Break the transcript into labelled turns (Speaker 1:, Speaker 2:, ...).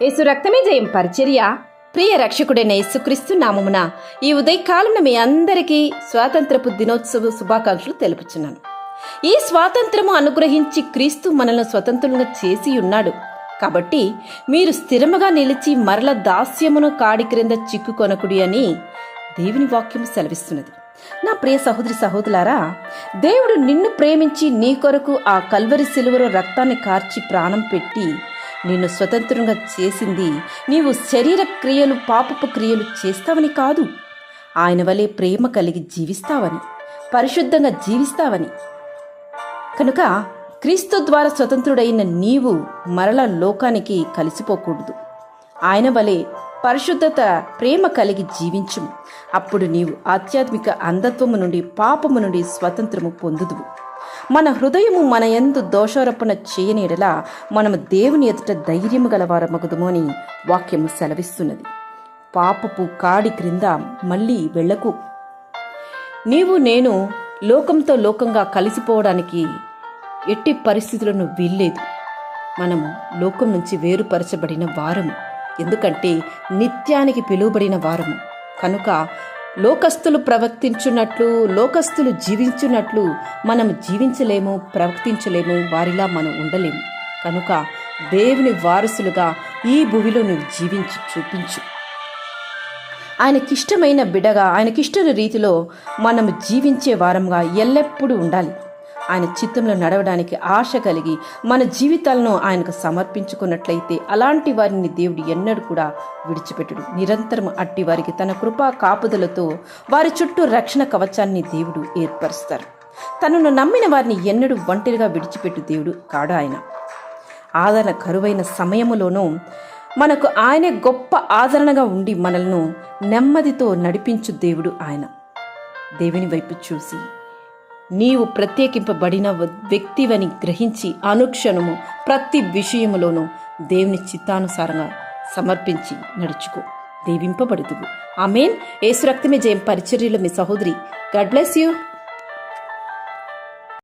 Speaker 1: యేసు రక్తమే జయం పరిచర్య. ప్రియ రక్షకుడైన యేసుక్రీస్తు నామమున ఈ ఉదయకాలమున మీ అందరికీ స్వాతంత్రపు దినోత్సవ శుభాకాంక్షలు తెలుపుచున్నాను. ఈ స్వాతంత్రము అనుగ్రహించి క్రీస్తు మనల్ని స్వతంత్రంగా చేసి ఉన్నాడు కాబట్టి మీరు స్థిరముగా నిలిచి మరల దాస్యమును కాడి క్రింద చిక్కుకొనకుడి అని దేవుని వాక్యం సెలవిస్తున్నది. నా ప్రియ సహోదరి సహోదరులారా దేవుడు నిన్ను ప్రేమించి నీ కొరకు ఆ కల్వరి సిలువలో రక్తాన్ని కార్చి ప్రాణం పెట్టి నిన్ను స్వతంత్రంగా చేసింది నీవు శరీర క్రియలు పాపపు క్రియలు చేస్తావని కాదు. ఆయన వలె ప్రేమ కలిగి జీవిస్తావని పరిశుద్ధంగా జీవిస్తావని. కనుక క్రీస్తు ద్వారా స్వతంత్రుడైన నీవు మరల లోకానికి కలిసిపోకూడదు. ఆయన వలె పరిశుద్ధత ప్రేమ కలిగి జీవించుము. అప్పుడు నీవు ఆధ్యాత్మిక అంధత్వము నుండి పాపము నుండి స్వతంత్రము పొందుదువు. మన హృదయము మన ఎందు దోషారోపణ చేయనీడలా మనము దేవుని ఎదుట ధైర్యము గలవారమగుదుము అని వాక్యము సెలవిస్తున్నది. పాపపు కాడి క్రింద మళ్ళీ వెళ్ళకు. నీవు నేను లోకంతో లోకంగా కలిసిపోవడానికి ఎట్టి పరిస్థితులను వీల్లేదు. మనము లోకం నుంచి వేరుపరచబడిన వారము. ఎందుకంటే నిత్యానికి పిలువబడిన వారము. కనుక లోకస్తులు ప్రవర్తించున్నట్లు లోకస్తులు జీవించున్నట్లు మనం జీవించలేము ప్రవర్తించలేము వారిలా మనం ఉండలేము. కనుక దేవుని వారసులుగా ఈ భూమిలో నువ్వు జీవించి చూపించు. ఆయనకిష్టమైన బిడగా ఆయనకిష్టమైన రీతిలో మనం జీవించే వారంగా ఎల్లప్పుడూ ఉండాలి. ఆయన చిత్తంలో నడవడానికి ఆశ కలిగి మన జీవితాలను ఆయనకు సమర్పించుకున్నట్లయితే అలాంటి వారిని దేవుడు ఎన్నడూ కూడా విడిచిపెట్టడు. నిరంతరం అట్టి వారికి తన కృపా కాపుదలతో వారి చుట్టూ రక్షణ కవచాన్ని దేవుడు ఏర్పరుస్తారు. తనను నమ్మిన వారిని ఎన్నడూ ఒంటరిగా విడిచిపెట్టు దేవుడు కాడు ఆయన. ఆదరణ కరువైన సమయములోనూ మనకు ఆయనే గొప్ప ఆదరణగా ఉండి మనల్ని నెమ్మదితో నడిపించు దేవుడు ఆయన. దేవుని వైపు చూసి నీవు ప్రత్యేకింపబడిన వ్యక్తివని గ్రహించి అనుక్షణము ప్రతి విషయములోనూ దేవుని చిత్తానుసారంగా సమర్పించి నడుచుకో. దీవింపబడుదువు. ఆమెన్. ఏసు రక్తమే జయం. పరిచర్యలో మీ సహోదరి. God bless you.